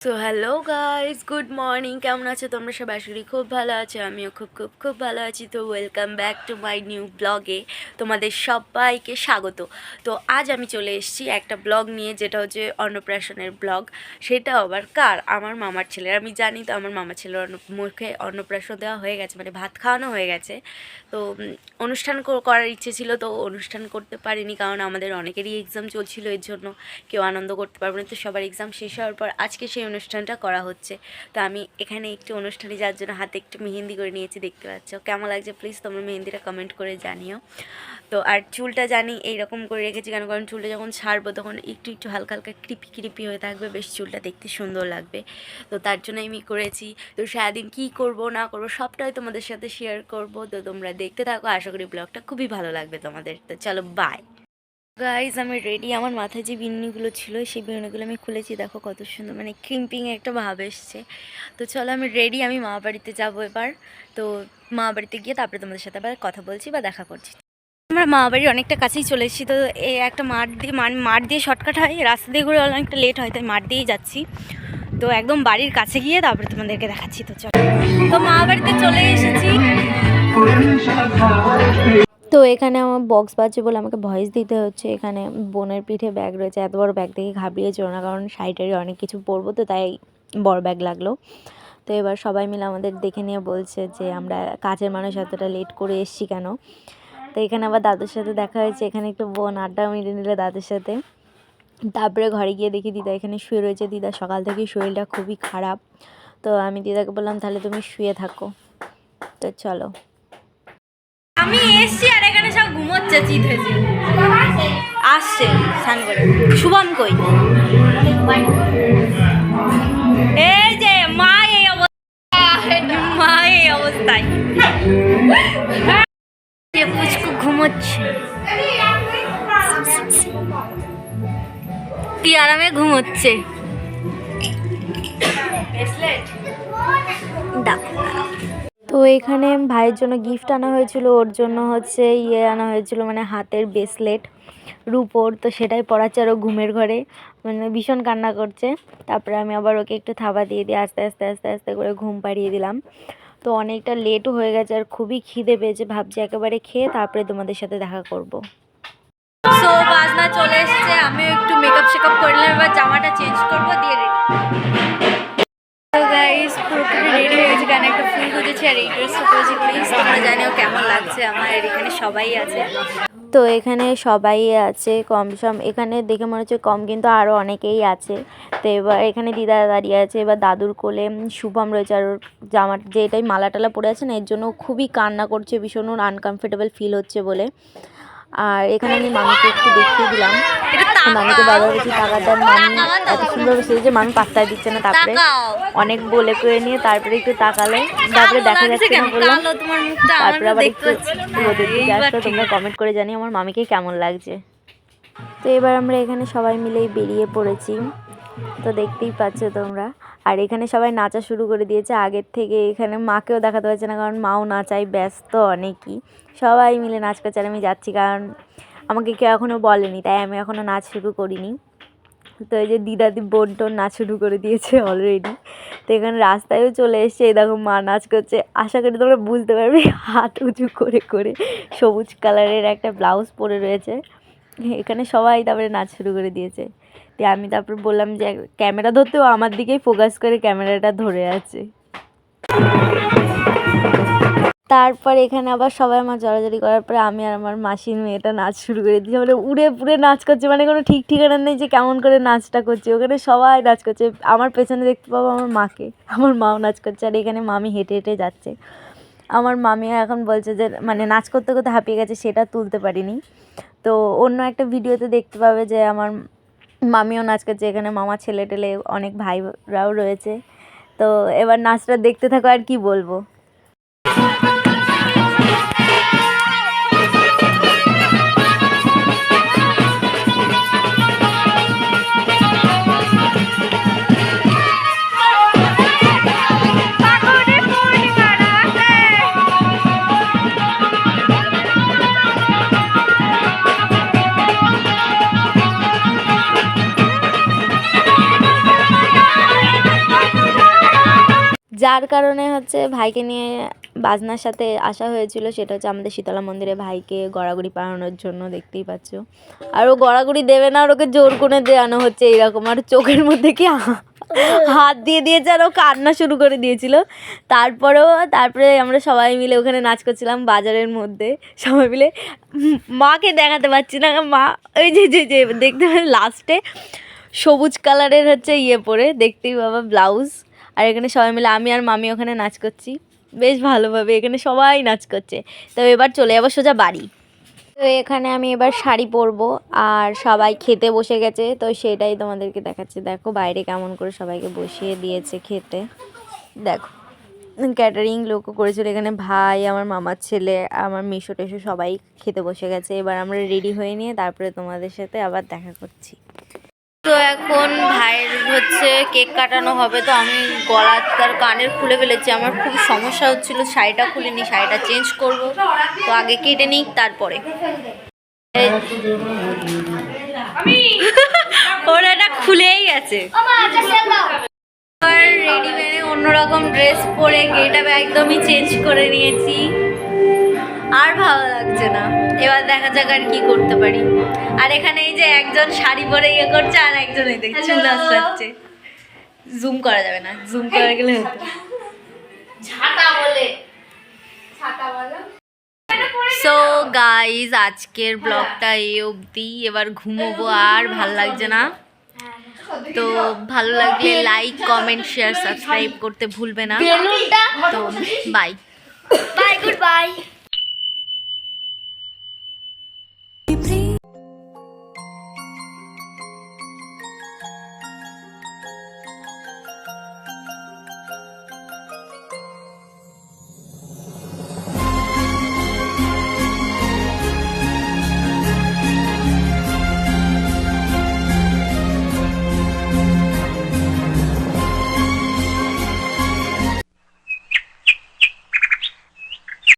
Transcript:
So hello guys good morning কেমন আছো তোমরা সব করি খুব ভালো আছো। আমিও খুব খুব খুব ভালো আছি। তো welcome back to my new ব্লগে তোমাদের সবাইকে স্বাগত। তো, আজ আমি চলে এসেছি একটা ব্লগ নিয়ে, যেটা হচ্ছে অন্নপ্রাশনের ব্লগ সেটা আবার কার? আমার মামার ছেলের। আমি জানি তো আমার মামার ছেলের অন্ন, মুখে অন্নপ্রাশন দেওয়া হয়ে গেছে মানে ভাত খাওয়ানো হয়ে গেছে। তো অনুষ্ঠান করার ইচ্ছে ছিল, তো অনুষ্ঠান করতে পারিনি, কারণ আমাদের অনেকেরই এক্সাম চলছিল, এর জন্য কেউ আনন্দ করতে পারবে না। তো সবার এক্সাম শেষ হওয়ার পর, আজকে সেই অনুষ্ঠানটা করা হচ্ছে। তো আমি এখানে একটু অনুষ্ঠানে যাওয়ার জন্য হাতে একটু মেহেন্দি করে নিয়েছি, দেখতে পাচ্ছ। কেমন লাগছে? প্লিজ তোমরা মেহেন্দিটা কমেন্ট করে জানিও। তো আর চুলটা জানি এইরকম করে রেখেছি কেন? কারণ চুলটা যখন ছাড়বো তখন একটু একটু হালকা হালকা ক্রিপি ক্রিপি হয়ে থাকবে। বেশ চুলটা দেখতে সুন্দর লাগবে। তো তার জন্য আমি করেছি। তো সারাদিন কী করব, না করব, সবটাই তোমাদের সাথে শেয়ার করব। তো তোমরা দেখতে থাকো। আশা করি ব্লগটা খুবই ভালো লাগবে তোমাদের। তো চলো বাই গাইজ আমি রেডি আমার মাথায় যে বিনুনিগুলো ছিল, সেই বিনুনিগুলো আমি খুলেছি। দেখো কত সুন্দর মানে ক্রিম্পিং একটা ভাব এসছে। তো চলো, আমি রেডি আমি মা বাড়িতে যাব এবার। তো মা বাড়িতে গিয়ে তারপরে তোমাদের সাথে আবার কথা বলছি বা দেখা করছি। আমরা মা বাড়ি অনেকটা কাছেই চলে এসেছি। তো এই একটা মাঠ দিয়ে মাঠ দিয়ে শর্টকাট হয়, রাস্তা দিয়ে ঘুরে অনেকটা লেট হয়, তাই মাঠ দিয়েই যাচ্ছি। তো একদম বাড়ির কাছে গিয়ে তারপরে তোমাদেরকে দেখাচ্ছি। তো চলো। তো মা বাড়িতে চলে এসেছি। তো এখানে আমার বক্স বাজছে বলে আমাকে ভয়েস দিতে হচ্ছে। এখানে বোনের পিঠে ব্যাগ রয়েছে। এত বড় ব্যাগ দেখে ঘাবড়িয়েছিল না, কারণ সাইডেরই অনেক কিছু পরবো তো, তাই বড় ব্যাগ লাগল। তো এবার সবাই মিলে আমাদের দেখে নিয়ে বলছে যে, আমরা কাজের মানুষ এতটা লেট করে এসছি কেন? তো এখানে আবার দাদুর সাথে দেখা হয়েছে। এখানে একটু বোন আড্ডা মেরে নিলে দাদুর সাথে। তারপরে ঘরে গিয়ে দেখি দিদা এখানে শুয়ে রয়েছে। দিদা সকাল থেকে শরীরটা খুবই খারাপ। তো আমি দিদাকে বললাম, তাহলে তুমি শুয়ে থাকো। তো চলো। আমি এসছি আর এখানে সব ঘুমোচ্ছে চিত হয়েছে। আসছে স্নান করে শুভম কই? এই যে মা এই অবস্থা মা এই অবস্থায়। পুচকু ঘুমোচ্ছে। কি আরামে ঘুমোচ্ছে। তো এখানে ভাইয়ের জন্য গিফট আনা হয়েছিল, ওর জন্য হচ্ছে ইয়ে আনা হয়েছিল মানে হাতের ব্রেসলেট রুপোর, তো সেটাই পড়াচ্ছে আরও ঘুমের ঘরে মানে ভীষণ কান্না করছে। তারপরে আমি আবার ওকে একটু থাবা দিয়ে দিয়ে আস্তে আস্তে আস্তে আস্তে করে ঘুম পাড়িয়ে দিলাম। তো অনেকটা লেটও হয়ে গেছে আর খুবই খিদে পেয়েছে, ভাবছি একেবারে খেয়ে তারপরে তোমাদের সাথে দেখা করব। সো বাজনা চলে এসেছে, আমিও একটু মেকআপ শেকআপ করলাম এবার জামাটা চেঞ্জ করব, দিয়ে রেডি তো গাইস পুরোপুরি রেডি হয়ে গেছে কারণ একটা ফুল গুজেছি কেমন লাগছে, আমার এখানে সবাই আছে। তো এখানে সবাই আছে কম সম, এখানে দেখে মনে হচ্ছে কম কিন্তু আরও অনেকেই আছে। তো এবার এখানে দিদা দাঁড়িয়ে আছে, এবার দাদুর কোলে শুভম রয়েছে আর ওর জামা যে এটাই মালা টালা পরে আছে না, এর জন্য খুবই কান্না করছে, ভীষণ ওর আনকমফোর্টেবল ফিল হচ্ছে বলে। আর এখানে আমি মামিকে একটু দেখিয়ে দিলাম। মামিকে বাবা বেশি টাকা দেন মামি। এত সুন্দর সেজেছে মামি পাত্তায় দিচ্ছে না তারপরে। অনেক বলে করে নিয়ে তারপরে একটু তাকালে। তারপরে দেখা যাচ্ছে না বললাম। তারপরে আবার একটু রোদের দিকে আসলো তোমরা কমেন্ট করে জানি আমার মামিকে কেমন লাগছে। তো এবার আমরা এখানে সবাই মিলেই বেরিয়ে পড়েছি। তো দেখতেই পাচ্ছ তোমরা। আর এখানে সবাই নাচা শুরু করে দিয়েছে। আগের থেকে এখানে মাকেও দেখাতে পারছে না, কারণ মাও নাচাই ব্যস্ত অনেকই। সবাই মিলে নাচ করছে, আর আমি যাচ্ছি, কারণ আমাকে কেউ এখনও বলেনি, তাই আমি এখনও নাচ শুরু করিনি। তো এই যে দিদাদি বোন টোন নাচ শুরু করে দিয়েছে অলরেডি তো এখানে রাস্তায়ও চলে এসছে, এই দেখো মা নাচ করছে। আশা করি তোমরা বুঝতে পারবে, হাত উঁচু করে করে সবুজ কালারের একটা ব্লাউজ পরে রয়েছে। এখানে সবাই তারপরে নাচ শুরু করে দিয়েছে। দিয়ে আমি তারপর বললাম যে, ক্যামেরা ধরতেও আমার দিকেই ফোকাস করে ক্যামেরাটা ধরে আছে। তারপর এখানে আবার সবাই আমার জড়াজড়ি করার পরে আমি আর আমার মাসির মেয়েটা নাচ শুরু করে দিয়েছি। মানে উড়ে পুড়ে নাচ করছে মানে কোনো ঠিক ঠিকানা নেই যে কেমন করে নাচটা করছে। ওখানে সবাই নাচ করছে। আমার পেছনে দেখতে পাবো আমার মাকে। আমার মাও নাচ করছে আর এখানে মামি হেঁটে হেঁটে যাচ্ছে। আমার মামিও এখন বলছে যে মানে নাচ করতে করতে হাঁপিয়ে গেছে, সেটা তুলতে পারিনি। তো অন্য একটা ভিডিওতে দেখতে পাবে যে, আমার মামিও নাচ করছে, এখানে মামা ছেলে টেলে অনেক ভাইরাও রয়েছে। তো এবার নাচটা দেখতে থাকো আর কি বলব। যার কারণে হচ্ছে ভাইকে নিয়ে বাজনার সাথে আসা হয়েছিল, সেটা হচ্ছে আমাদের শীতলা মন্দিরে ভাইকে গড়াগড়ি পাড়ানোর জন্য দেখতেই পাচ্ছ। আর ও গড়াগড়ি দেবে না, আর ওকে জোর করে দেওয়ানো হচ্ছে এইরকম, আর চোখের মধ্যে কি হাত দিয়ে দিয়েছে, আর ও কান্না শুরু করে দিয়েছিল। তারপরেও, তারপরে আমরা সবাই মিলে ওখানে নাচ করছিলাম বাজারের মধ্যে। সবাই মিলে মাকে দেখাতে পারছি না, মা ওই যে যে যে, দেখতে লাস্টে সবুজ কালারের হচ্ছে ইয়ে পরে, দেখতেই বাবা ব্লাউজ। আর এখানে সবাই মিলে আমি আর মামি ওখানে নাচ করছি। বেশ ভালোভাবে, এখানে সবাই নাচ করছে। তো এবার চলে যাব সোজা বাড়ি। তো এখানে আমি এবার শাড়ি পরবো আর সবাই খেতে বসে গেছে, তো সেটাই তোমাদেরকে দেখাচ্ছি। দেখো বাইরে কেমন করে সবাইকে বসিয়ে দিয়েছে খেতে। দেখো ক্যাটারিং লোকও করেছিল এখানে ভাই, আমার মামার ছেলে, আমার মিশো টেশো সবাই খেতে বসে গেছে। এবার আমরা রেডি হয়ে নিয়ে তারপরে তোমাদের সাথে আবার দেখা করছি। তো এখন ভাইয়ের হচ্ছে কেক কাটানো হবে তো আমি গলা তার কানের খুলে ফেলেছি। আমার খুব সমস্যা হচ্ছিল শাড়িটা খুলে খুলিনি শাড়িটা চেঞ্জ করব। তো আগে কেটে নিই তারপরে। ওরা এটা খুলেই গেছে। রেডি মেনে অন্যরকম ড্রেস পরে গেটআপ একদমই চেঞ্জ করে নিয়েছি। আর ভালো লাগছে না। এবার দেখা যাক আর কি করতে পারি। আর এখানে এই যে একজন শাড়ি পরে ইয়ে করছে আর একজন এই দেখ চুল জুম করা যাবে না। জুম করা গেলে হতো। সো গাইজ আজকের ব্লগটা এই অবধি। এবার ঘুমোবো আর ভালো লাগছে না। তো ভালো লাগলে লাইক কমেন্ট শেয়ার সাবস্ক্রাইব করতে ভুলবে না। তো বাই বাই গুড বাই